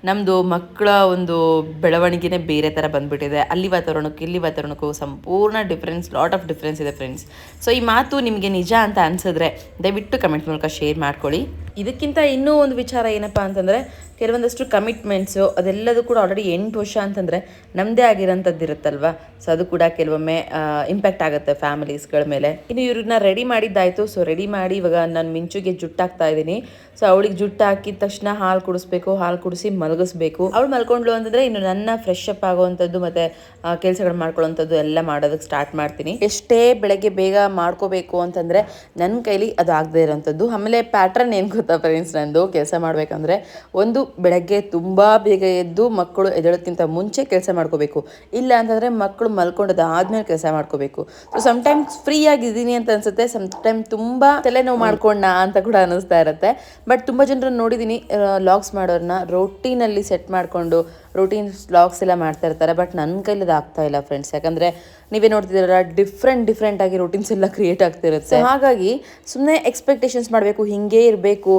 ನಮ್ಮದು ಮಕ್ಕಳ ಒಂದು ಬೆಳವಣಿಗೆನೇ ಬೇರೆ ಥರ ಬಂದ್ಬಿಟ್ಟಿದೆ. ಅಲ್ಲಿ ವಾತಾವರಣಕ್ಕೂ ಇಲ್ಲಿ ವಾತಾವರಣಕ್ಕೂ ಸಂಪೂರ್ಣ ಡಿಫ್ರೆನ್ಸ್ ಲಾಟ್ ಆಫ್ ಡಿಫ್ರೆನ್ಸ್ ಇದೆ ಫ್ರೆಂಡ್ಸ್ ಸೊ ಈ ಮಾತು ನಿಮಗೆ ನಿಜ ಅಂತ ಅನಿಸಿದ್ರೆ ದಯವಿಟ್ಟು ಕಮೆಂಟ್ ಮೂಲಕ ಶೇರ್ ಮಾಡ್ಕೊಳ್ಳಿ. ಇದಕ್ಕಿಂತ ಇನ್ನೂ ಒಂದು ವಿಚಾರ ಏನಪ್ಪ ಅಂತಂದರೆ, ಕೆಲವೊಂದಷ್ಟು ಕಮಿಟ್ಮೆಂಟ್ಸು ಅದೆಲ್ಲದೂ ಕೂಡ ಆಲ್ರೆಡಿ ಎಂಟು ವರ್ಷ ಅಂತಂದರೆ ನಮ್ಮದೇ ಆಗಿರೋಂಥದ್ದು ಇರುತ್ತಲ್ವ? ಸೊ ಅದು ಕೂಡ ಕೆಲವೊಮ್ಮೆ ಇಂಪ್ಯಾಕ್ಟ್ ಆಗುತ್ತೆ ಫ್ಯಾಮಿಲೀಸ್ಗಳ ಮೇಲೆ. ಇನ್ನು ಇವ್ರನ್ನ ರೆಡಿ ಮಾಡಿದ್ದಾಯಿತು. ಸೊ ರೆಡಿ ಮಾಡಿ ಇವಾಗ ನಾನು ಮಿಂಚುಗೆ ಜುಟ್ಟಾಗ್ತಾ ಇದ್ದೀನಿ. ಸೊ ಅವಳಿಗೆ ಜುಟ್ಟು ಹಾಕಿದ ತಕ್ಷಣ ಹಾಲು ಕುಡಿಸ್ಬೇಕು, ಹಾಲು ಕುಡಿಸಿ ಮಲಗಿಸ್ಬೇಕು. ಅವಳು ಮಲ್ಕೊಂಡ್ಲು ಅಂತಂದರೆ ಇನ್ನು ನನ್ನ ಫ್ರೆಶ್ ಅಪ್ ಆಗುವಂಥದ್ದು ಮತ್ತು ಕೆಲಸಗಳು ಮಾಡ್ಕೊಳ್ಳೋವಂಥದ್ದು ಎಲ್ಲ ಮಾಡೋದಕ್ಕೆ ಸ್ಟಾರ್ಟ್ ಮಾಡ್ತೀನಿ. ಎಷ್ಟೇ ಬೆಳಗ್ಗೆ ಬೇಗ ಮಾಡ್ಕೋಬೇಕು ಅಂತಂದರೆ ನನ್ನ ಕೈಲಿ ಅದು ಆಗದೆ ಇರೋವಂಥದ್ದು ಆಮೇಲೆ ಪ್ಯಾಟ್ರನ್ ಏನು ಗೊತ್ತಾ ಫ್ರೆಂಡ್ಸ್ ನಂದು? ಕೆಲಸ ಮಾಡಬೇಕಂದ್ರೆ ಒಂದು ಬೆಳಗ್ಗೆ ತುಂಬ ಬೇಗ ಎದ್ದು ಮಕ್ಕಳು ಎದ್ದೇಳೋದ್ಕಿಂತ ಮುಂಚೆ ಕೆಲಸ ಮಾಡ್ಕೋಬೇಕು. ಇಲ್ಲ ಅಂತಂದರೆ ಮಕ್ಕಳು ಮಲ್ಕೊಂಡದ ಆದ್ಮೇಲೆ ಕೆಲಸ ಮಾಡ್ಕೋಬೇಕು. ಸೊ ಸಮ್ಟೈಮ್ಸ್ ಫ್ರೀ ಆಗಿದ್ದೀನಿ ಅಂತ ಅನಿಸುತ್ತೆ. ಸಮ್ಟೈಮ್ ತುಂಬ ತಲೆನೋವು ಮಾಡ್ಕೊಂಡ ಅಂತ ಕೂಡ ಅನಿಸ್ತಾ ಇರುತ್ತೆ. ಬಟ್ ತುಂಬ ಜನರನ್ನು ನೋಡಿದ್ದೀನಿ ಲಾಗ್ಸ್ ಮಾಡೋರನ್ನ ರೊಟೀನಲ್ಲಿ ಸೆಟ್ ಮಾಡಿಕೊಂಡು ರೊಟೀನ್ಸ್ ಲಾಗ್ಸ್ ಎಲ್ಲ ಮಾಡ್ತಾ ಇರ್ತಾರೆ. ಬಟ್ ನನ್ನ ಕೈಲಿ ಅದು ಆಗ್ತಾ ಇಲ್ಲ ಫ್ರೆಂಡ್ಸ್ ಯಾಕಂದರೆ ನೀವೇ ನೋಡ್ತಿದ್ದೀರಲ್ಲ ಡಿಫ್ರೆಂಟ್ ಡಿಫ್ರೆಂಟ್ ಆಗಿ ರೂಟೀನ್ಸ್ ಎಲ್ಲ ಕ್ರಿಯೇಟ್ ಆಗ್ತಿರುತ್ತೆ ಹಾಗಾಗಿ ಸುಮ್ಮನೆ ಎಕ್ಸ್ಪೆಕ್ಟೇಷನ್ಸ್ ಮಾಡಬೇಕು, ಹಿಂಗೆ ಇರಬೇಕು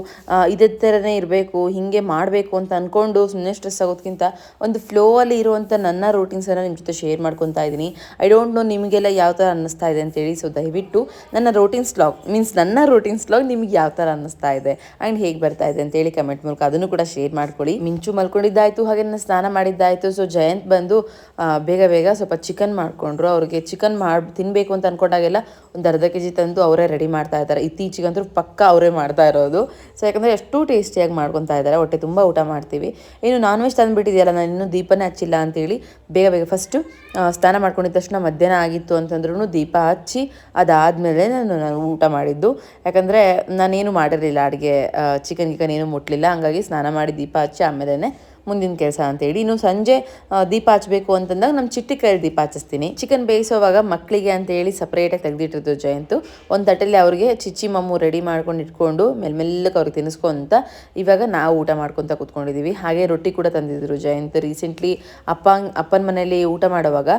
ಇದೇ ಥರನೇ ಇರಬೇಕು, ಹಿಂಗೆ ಮಾಡಬೇಕು ಅಂತ ಅಂದ್ಕೊಂಡು ಸುಮ್ಮನೆ ಸ್ಟ್ರೆಸ್ ಆಗೋದಕ್ಕಿಂತ ಒಂದು ಫ್ಲೋ ಅಲ್ಲಿ ಇರುವಂಥ ನನ್ನ ರೂಟೀನ್ಸನ್ನು ನಿಮ್ಮ ಜೊತೆ ಶೇರ್ ಮಾಡ್ಕೊತಾ ಇದ್ದೀನಿ. ಐ ಡೋಂಟ್ ನೋ ನಿಮಗೆಲ್ಲ ಯಾವ ಥರ ಅನ್ನಿಸ್ತಾ ಇದೆ ಅಂತೇಳಿ ಸೊ ದಯವಿಟ್ಟು ನನ್ನ ರೋಟೀನ್ಸ್ ಲಾಗ್ ಮೀನ್ಸ್ ನನ್ನ ರೋಟೀನ್ಸ್ ಲಾಗ್ ನಿಮಗೆ ಯಾವ ಥರ ಅನ್ನಿಸ್ತಾ ಇದೆ ಆ್ಯಂಡ್ ಹೇಗೆ ಬರ್ತಾ ಇದೆ ಅಂತೇಳಿ ಕಮೆಂಟ್ ಮೂಲಕ ಅದನ್ನು ಕೂಡ ಶೇರ್ ಮಾಡ್ಕೊಳ್ಳಿ. ಮಿಂಚು ಮಲ್ಕೊಂಡಿದ್ದಾಯಿತು ಹಾಗೆ ನಾನು ಸ್ನಾನ ಮಾಡಿದ್ದಾಯಿತು ಸೊ ಜಯಂತ್ ಬಂದು ಬೇಗ ಬೇಗ ಸ್ವಲ್ಪ ಚಿಕನ್ ಮಾಡಿಕೊಂಡ್ರು ಮಾಡ್ಕೊಂಡ್ರು ಅವ್ರಿಗೆ ಚಿಕನ್ ಮಾಡಿ ತಿನ್ನಬೇಕು ಅಂತ ಅನ್ಕೊಂಡಾಗೆಲ್ಲ ಒಂದು ಅರ್ಧ ಕೆ ಜಿ ತಂದು ಅವರೇ ರೆಡಿ ಮಾಡ್ತಾ ಇದ್ದಾರೆ. ಇತ್ತೀಚಿಗಂತೂ ಪಕ್ಕ ಅವರೇ ಮಾಡ್ತಾ ಇರೋದು. ಸೊ ಯಾಕಂದರೆ ಎಷ್ಟು ಟೇಸ್ಟಿಯಾಗಿ ಮಾಡ್ಕೊತಾ ಇದ್ದಾರೆ. ಹೊಟ್ಟೆ ತುಂಬ ಊಟ ಮಾಡ್ತೀವಿ. ಇನ್ನು ನಾನ್ ವೆಜ್ ತಂದುಬಿಟ್ಟಿದೆಯಲ್ಲ, ನಾನು ಇನ್ನೂ ದೀಪನೇ ಹಚ್ಚಿಲ್ಲ ಅಂತೇಳಿ ಬೇಗ ಬೇಗ ಫಸ್ಟು ಸ್ನಾನ ಮಾಡ್ಕೊಂಡಿದ್ದ ತಕ್ಷಣ ಮಧ್ಯಾಹ್ನ ಆಗಿತ್ತು ಅಂತಂದ್ರೂ ದೀಪ ಹಚ್ಚಿ ಅದಾದಮೇಲೆ ನಾನು ನಾನು ಊಟ ಮಾಡಿದ್ದು. ಯಾಕಂದರೆ ನಾನೇನು ಮಾಡಿರಲಿಲ್ಲ ಅಡುಗೆ ಚಿಕನ್ ಗಿಕನ್ ಏನು ಮುಟ್ಲಿಲ್ಲ. ಹಂಗಾಗಿ ಸ್ನಾನ ಮಾಡಿ ದೀಪ ಹಚ್ಚಿ ಆಮೇಲೆ ಮುಂದಿನ ಕೆಲಸ ಅಂತೇಳಿ. ಇನ್ನು ಸಂಜೆ ದೀಪ ಹಚ್ಚಬೇಕು ಅಂತಂದಾಗ ನಮ್ಮ ಚಿಟ್ಟಿ ಕೈಯಲ್ಲಿ ದೀಪ ಹಚ್ಚಿಸ್ತೀನಿ. ಚಿಕನ್ ಬೇಯಿಸೋವಾಗ ಮಕ್ಕಳಿಗೆ ಅಂತ ಹೇಳಿ ಸಪ್ರೇಟಾಗಿ ತೆಗೆದಿಟ್ಟಿರೋದು ಜಯಂತು. ಒಂದು ತಟ್ಟೆಲಿ ಅವ್ರಿಗೆ ಚಿಚ್ಚಿ, ಮಮ್ಮು ರೆಡಿ ಮಾಡ್ಕೊಂಡು ಇಟ್ಕೊಂಡು ಮೆಲ್ಮೆಲ್ಲಕ್ಕೆ ಅವ್ರಿಗೆ ತಿನ್ನಿಸ್ಕೊಂತ ಇವಾಗ ನಾವು ಊಟ ಮಾಡ್ಕೊತ ಕೂತ್ಕೊಂಡಿದ್ದೀವಿ ಹಾಗೆ ರೊಟ್ಟಿ ಕೂಡ ತಂದಿದ್ರು ಜಯಂತ್ ರೀಸೆಂಟ್ಲಿ ಅಪ್ಪ ಅಪ್ಪನ ಮನೆಯಲ್ಲಿ ಊಟ ಮಾಡುವಾಗ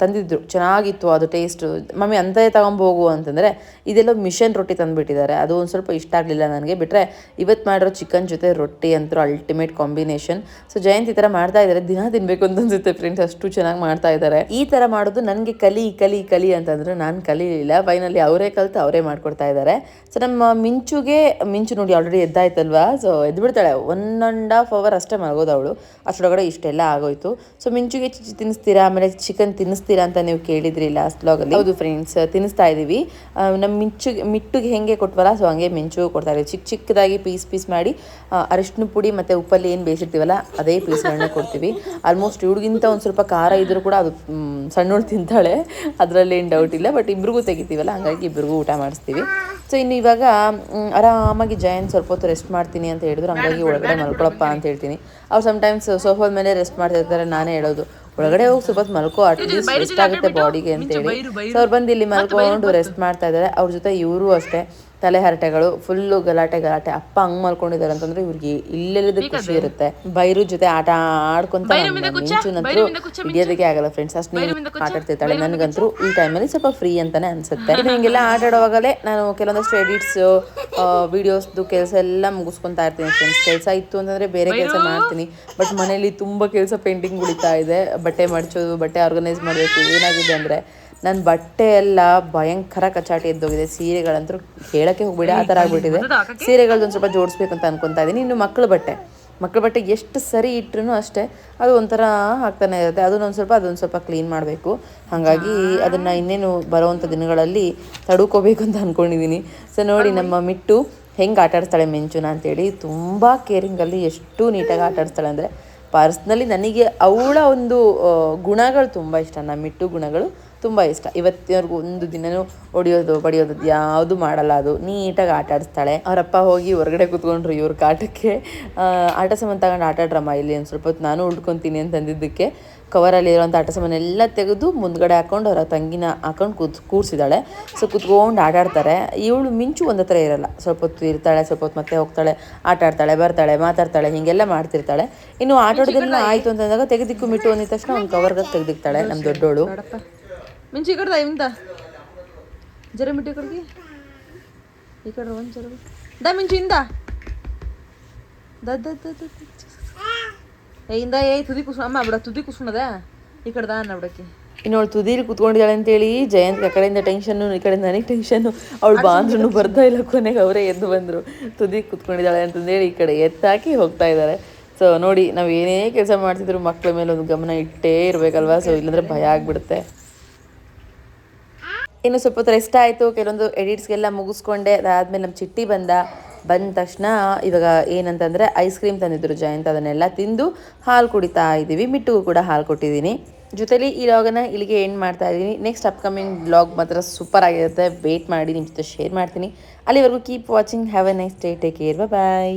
ತಂದಿದ್ದರು ಚೆನ್ನಾಗಿತ್ತು ಅದು ಟೇಸ್ಟು ಮಮ್ಮಿ ಅಂತೇ ತಗೊಂಬೋಗು ಅಂತಂದರೆ ಇದೆಲ್ಲ ಮಿಷನ್ ರೊಟ್ಟಿ ತಂದುಬಿಟ್ಟಿದ್ದಾರೆ. ಅದು ಒಂದು ಸ್ವಲ್ಪ ಇಷ್ಟ ಆಗಲಿಲ್ಲ ನನಗೆ. ಬಿಟ್ಟರೆ ಇವತ್ತು ಮಾಡಿರೋ ಚಿಕನ್ ಜೊತೆ ರೊಟ್ಟಿ ಅಂತೂ ಅಲ್ಟಿಮೇಟ್ ಕಾಂಬಿನೇಷನ್ ಸೊ ಜಯಂತ್ ಈ ಥರ ಮಾಡ್ತಾ ಇದ್ದಾರೆ. ದಿನ ತಿನ್ಬೇಕು ಅಂತ ಅನ್ಸುತ್ತೆ ಫ್ರೆಂಡ್ಸ್ ಅಷ್ಟು ಚೆನ್ನಾಗಿ ಮಾಡ್ತಾ ಇದ್ದಾರೆ. ಈ ಥರ ಮಾಡೋದು ನನಗೆ ಕಲಿ ಕಲಿ ಕಲಿ ಅಂತಂದ್ರೆ ನಾನು ಕಲೀಲಿಲ್ಲ. ಫೈನಲಿ ಅವರೇ ಕಲಿತು ಅವರೇ ಮಾಡ್ಕೊಡ್ತಾ ಇದ್ದಾರೆ. ಸೊ ನಮ್ಮ ಮಿಂಚುಗೆ, ಮಿಂಚು ನೋಡಿ ಆಲ್ರೆಡಿ ಎದ್ದಾಯ್ತಲ್ವಾ? ಸೊ ಎದ್ಬಿಡ್ತಾಳೆ. ಒನ್ ಆ್ಯಂಡ್ ಹಾಫ್ ಅವರ್ ಅಷ್ಟೇ ಮಲಗೋದು ಅವಳು. ಅಷ್ಟರೊಳಗಡೆ ಇಷ್ಟೆಲ್ಲ ಆಗೋಯ್ತು. ಸೊ ಮಿಂಚುಗೆ ಚಿಚಿ ತಿನ್ನಿಸ್ತೀರಾ? ಆಮೇಲೆ ಚಿಕನ್ ತಿನ್ನಿಸ್ತೀರಾ ಅಂತ ನೀವು ಕೇಳಿದ್ರಿ ಲಾಸ್ಟ್ ಬ್ಲಾಗಲ್ಲಿ ಹೌದು ಫ್ರೆಂಡ್ಸ್ ತಿನ್ನಿಸ್ತಾ ಇದ್ದೀವಿ ನಮ್ಮ ಮಿಂಚುಗೆ, ಮಿಟ್ಟುಗೆ ಹೆಂಗೆ ಕೊಟ್ವಲ್ಲ? ಸೊ ಹಂಗೆ ಮಿಂಚು ಕೊಡ್ತಾ ಇದ್ದೀವಿ. ಚಿಕ್ಕ ಚಿಕ್ಕದಾಗಿ ಪೀಸ್ ಪೀಸ್ ಮಾಡಿ ಅರಿಶಿನ ಪುಡಿ ಮತ್ತು ಉಪ್ಪಲ್ಲಿ ಏನು ಬೇಯಿಸಿರ್ತೀವಲ್ಲ ಅದೇ ಪೀಸ್ಗಳನ್ನ ಕೊಡ್ತೀವಿ. ಆಲ್ಮೋಸ್ಟ್ ಇವ್ರಿಗಿಂತ ಒಂದು ಸ್ವಲ್ಪ ಖಾರ ಇದ್ರೂ ಕೂಡ ಅದು ಸಣ್ಣ ಸಣ್ಣವಳು ತಿಂತಾಳೆ. ಅದರಲ್ಲಿ ಏನು ಡೌಟ್ ಇಲ್ಲ ಬಟ್ ಇಬ್ರಿಗೂ ತೆಗಿತೀವಲ್ಲ ಹಂಗಾಗಿ ಇಬ್ರಿಗೂ ಊಟ ಮಾಡಿಸ್ತೀವಿ. ಸೊ ಇನ್ನು ಇವಾಗ ಆರಾಮಾಗಿ ಜಯನ್ ಸ್ವಲ್ಪ ಹೊತ್ತು ರೆಸ್ಟ್ ಮಾಡ್ತೀನಿ ಅಂತ ಹೇಳಿದ್ರು. ಹಂಗಾಗಿ ಒಳಗಡೆ ಮಲ್ಕೊಳಪ್ಪ ಅಂತ ಹೇಳ್ತೀನಿ. ಅವ್ರು ಸಮ್ಟೈಮ್ಸ್ ಸೋಫಾದ ಮೇಲೆ ರೆಸ್ಟ್ ಮಾಡ್ತಾ ಇರ್ತಾರೆ ನಾನೇ ಹೇಳೋದು. ಒಳಗಡೆ ಹೋಗಿ ಸ್ವಲ್ಪ ಹೊತ್ತು ಮಲ್ಕೋ ಅಟ್ಲೀಸ್ಟ್ ರೆಸ್ಟ್ ಆಗುತ್ತೆ ಬಾಡಿಗೆ ಅಂತೇಳಿ ಸೊ ಅವ್ರು ಬಂದು ಇಲ್ಲಿ ಮಲ್ಕೊಂಡು ರೆಸ್ಟ್ ಮಾಡ್ತಾ ಇದ್ದಾರೆ. ಅವ್ರ ಜೊತೆ ಇವರು ಅಷ್ಟೇ. ತಲೆ ಹರಟೆಗಳು ಫುಲ್ಲು ಗಲಾಟೆ ಗಲಾಟೆ. ಅಪ್ಪ ಹಂಗ್ ಮಲ್ಕೊಂಡಿದ್ದಾರೆ ಅಂತಂದ್ರೆ ಇವ್ರಿಗೆ ಇಲ್ಲೆಲ್ಲದ ಖುಷಿ ಇರುತ್ತೆ. ಬೈರು ಜೊತೆ ಆಟ ಆಡ್ಕೊಂತ ಮಿಂಚುನಂತರೂ ಹಿಡಿಯೋದಕ್ಕೆ ಆಗಲ್ಲ ಫ್ರೆಂಡ್ಸ್ ಅಷ್ಟು ನೀವು ಆಟ ಆಡ್ತಿರ್ತಾಳೆ ನನಗಂತೂ ಈ ಟೈಮಲ್ಲಿ ಸ್ವಲ್ಪ ಫ್ರೀ ಅಂತಾನೆ ಅನ್ಸುತ್ತೆ. ಹಿಂಗೆಲ್ಲ ಆಟ ಆಡುವಾಗಲೇ ನಾನು ಕೆಲವೊಂದಷ್ಟು ಎಡಿಟ್ಸ್ ವಿಡಿಯೋಸ್ದು ಕೆಲಸ ಎಲ್ಲ ಮುಗಿಸ್ಕೊಂತಾ ಇರ್ತೀನಿ ಫ್ರೆಂಡ್ಸ್ ಕೆಲಸ ಇತ್ತು ಅಂತಂದ್ರೆ ಬೇರೆ ಕೆಲಸ ಮಾಡ್ತೀನಿ. ಬಟ್ ಮನೇಲಿ ತುಂಬಾ ಕೆಲಸ ಪೇಂಟಿಂಗ್ ಉಳಿತಾ ಇದೆ. ಬಟ್ಟೆ ಮಡಚೋದು ಬಟ್ಟೆ ಆರ್ಗನೈಸ್ ಮಾಡಬೇಕು. ಏನಾಗಿದೆ ಅಂದ್ರೆ ನನ್ನ ಬಟ್ಟೆ ಎಲ್ಲ ಭಯಂಕರ ಕಚಾಟಿ ಎದ್ದೋಗಿದೆ. ಸೀರೆಗಳಂತೂ ಹೇಳಕ್ಕೆ ಹೋಗ್ಬಿಡಿ ಆ ಥರ ಆಗ್ಬಿಟ್ಟಿದೆ. ಸೀರೆಗಳದ್ದು ಸ್ವಲ್ಪ ಜೋಡಿಸ್ಬೇಕು ಅಂತ ಅನ್ಕೊಂತಾ ಇದ್ದೀನಿ. ಇನ್ನು ಮಕ್ಕಳ ಬಟ್ಟೆ. ಮಕ್ಕಳ ಬಟ್ಟೆ ಎಷ್ಟು ಸರಿ ಇಟ್ಟರು ಅಷ್ಟೇ ಅದು ಒಂಥರ ಆಗ್ತಾನೆ ಇರುತ್ತೆ. ಅದನ್ನೊಂದು ಸ್ವಲ್ಪ ಅದೊಂದು ಸ್ವಲ್ಪ ಕ್ಲೀನ್ ಮಾಡಬೇಕು. ಹಾಗಾಗಿ ಅದನ್ನು ಇನ್ನೇನು ಬರೋವಂಥ ದಿನಗಳಲ್ಲಿ ತಡ್ಕೋಬೇಕು ಅಂತ ಅಂದ್ಕೊಂಡಿದ್ದೀನಿ ಸೊ ನೋಡಿ ನಮ್ಮ ಮಿಟ್ಟು ಹೆಂಗೆ ಆಟ ಆಡಿಸ್ತಾಳೆ ಮೆಂಚುನ ಅಂತೇಳಿ ತುಂಬ ಕೇರಿಂಗಲ್ಲಿ ಎಷ್ಟು ನೀಟಾಗಿ ಆಟ ಆಡಿಸ್ತಾಳೆ ಅಂದರೆ ಪರ್ಸ್ನಲಿ ನನಗೆ ಅವಳ ಒಂದು ಗುಣಗಳು ತುಂಬ ಇಷ್ಟ. ನಮ್ಮ ಮಿಟ್ಟು ಗುಣಗಳು ತುಂಬ ಇಷ್ಟ. ಇವತ್ತಿನವರೆಗೂ ಒಂದು ದಿನನೂ ಹೊಡಿಯೋದು ಬಡಿಯೋದು ಯಾವುದು ಮಾಡಲ್ಲ ಅದು. ನೀಟಾಗಿ ಆಟ ಆಡಿಸ್ತಾಳೆ. ಅವರಪ್ಪ ಹೋಗಿ ಹೊರಗಡೆ ಕೂತ್ಕೊಂಡ್ರು ಇವ್ರ ಕಾಟಕ್ಕೆ. ಆಟ ಸಾಮಾನು ತಗೊಂಡು ಆಟ ಆಡ್ರಮ್ಮ ಇಲ್ಲಿ ಒಂದು ಸ್ವಲ್ಪ ಹೊತ್ತು. ನಾನು ಉಳ್ಕೊತೀನಿ ಅಂತ ಅಂದಿದ್ದಕ್ಕೆ ಕವರಲ್ಲಿ ಇರೋಂಥ ಆಟ ಸಾಮಾನೆಲ್ಲ ತೆಗೆದು ಮುಂದ್ಗಡೆ ಹಾಕೊಂಡು ಅವರ ತಂಗಿನ ಹಾಕೊಂಡು ಕೂತ್ ಕೂರಿಸಿದಾಳೆ. ಸೊ ಕೂತ್ಕೊಂಡು ಆಟ ಆಡ್ತಾರೆ. ಇವಳು ಮಿಂಚು ಒಂದು ಹತ್ರ ಇರಲ್ಲ. ಸ್ವಲ್ಪ ಹೊತ್ತು ಇರ್ತಾಳೆ ಸ್ವಲ್ಪ ಹೊತ್ತು ಮತ್ತೆ ಹೋಗ್ತಾಳೆ ಆಟ ಆಡ್ತಾಳೆ ಬರ್ತಾಳೆ ಮಾತಾಡ್ತಾಳೆ ಹೀಗೆಲ್ಲ ಮಾಡ್ತಿರ್ತಾಳೆ. ಇನ್ನು ಆಟ ಆಡೋದೆಲ್ಲ ಆಯಿತು ಅಂತಂದಾಗ ತೆಗೆದಿಕ್ಕು ಮಿಟ್ಟು ಅಂದಿದ ತಕ್ಷಣ ಒಂದು ಕವರ್ಗಾಗಿ ತೆಗೆದಿಕ್ತಾಳೆ ನಮ್ಮ ದೊಡ್ಡೋಳು. ಮಿಂಚು ಈ ಕಡ್ದ ಇಂದ. ಜರ ಮಿಟ್ಟಿ ಕಡ್ದಿ ಈ ಕಡೆ ಒಂದು ಜರ ದ ಮಿಂಚಿ ಇಂದ. ದ ದ ದ ದ ದ. ಏ ಇಂದ ಏ ತುದಿ ಕುಸು ಅಮ್ಮ ಬಿಡ ತುದಿ ಕುಸುಣದ ಈ ಕಡೆ ಅನ್ನ ಬಿಡಕ್ಕೆ. ಇನ್ನು ಅವಳು ತುದೀಲಿ ಕುತ್ಕೊಂಡಿದ್ದಾಳೆ ಅಂತೇಳಿ ಜಯಂತ್ ಆ ಕಡೆಯಿಂದ ಟೆನ್ಷನ್ನು ಈ ಕಡೆಯಿಂದ ನನಗೆ ಟೆನ್ಷನ್ನು ಅವಳು ಬಾಂದ್ರೂ ಬರ್ತಾ ಇಲ್ಲ ಕೊನೆಗೆ ಅವರೇ ಎದ್ದು ಬಂದರು. ತುದಿ ಕುತ್ಕೊಂಡಿದ್ದಾಳೆ ಅಂತಂದೇಳಿ ಈ ಕಡೆ ಎತ್ತಾಕಿ ಹೋಗ್ತಾ ಇದ್ದಾರೆ ಸೊ ನೋಡಿ ನಾವು ಏನೇ ಕೆಲಸ ಮಾಡ್ತಿದ್ರು ಮಕ್ಕಳ ಮೇಲೆ ಒಂದು ಗಮನ ಇಟ್ಟೇ ಇರಬೇಕಲ್ವಾ? ಸೊ ಇಲ್ಲಾಂದ್ರೆ ಭಯ ಆಗಿಬಿಡುತ್ತೆ. ಇನ್ನು ಸ್ವಲ್ಪ ಹೊತ್ತು ರೆಸ್ಟ್ ಆಯಿತು. ಕೆಲವೊಂದು ಎಡಿಟ್ಸ್ಗೆಲ್ಲ ಮುಗಿಸ್ಕೊಂಡೆ. ಅದಾದಮೇಲೆ ನಮ್ಮ ಚಿಟ್ಟಿ ಬಂದ. ಬಂದ ತಕ್ಷಣ ಇವಾಗ ಏನಂತಂದರೆ ಐಸ್ ಕ್ರೀಮ್ ತಂದಿದ್ರು ಜಯಂತ್. ಅದನ್ನೆಲ್ಲ ತಿಂದು ಹಾಲು ಕುಡಿತಾ ಇದ್ದೀವಿ. ಮಿಟ್ಟುಗೂ ಕೂಡ ಹಾಲು ಕೊಟ್ಟಿದ್ದೀನಿ. ಜೊತೆಲಿ ಈ ಲಾಗನ್ನು ಇಲ್ಲಿಗೆ ಎಂಡ್ ಮಾಡ್ತಾ ಇದ್ದೀನಿ. ನೆಕ್ಸ್ಟ್ ಅಪ್ಕಮಿಂಗ್ ಬ್ಲಾಗ್ ಮಾತ್ರ ಸೂಪರ್ ಆಗಿರುತ್ತೆ. ವೇಟ್ ಮಾಡಿ ನಿಮ್ಮ ಜೊತೆ ಶೇರ್ ಮಾಡ್ತೀನಿ. ಅಲ್ಲಿವರೆಗೂ keep watching have a nice day take care bye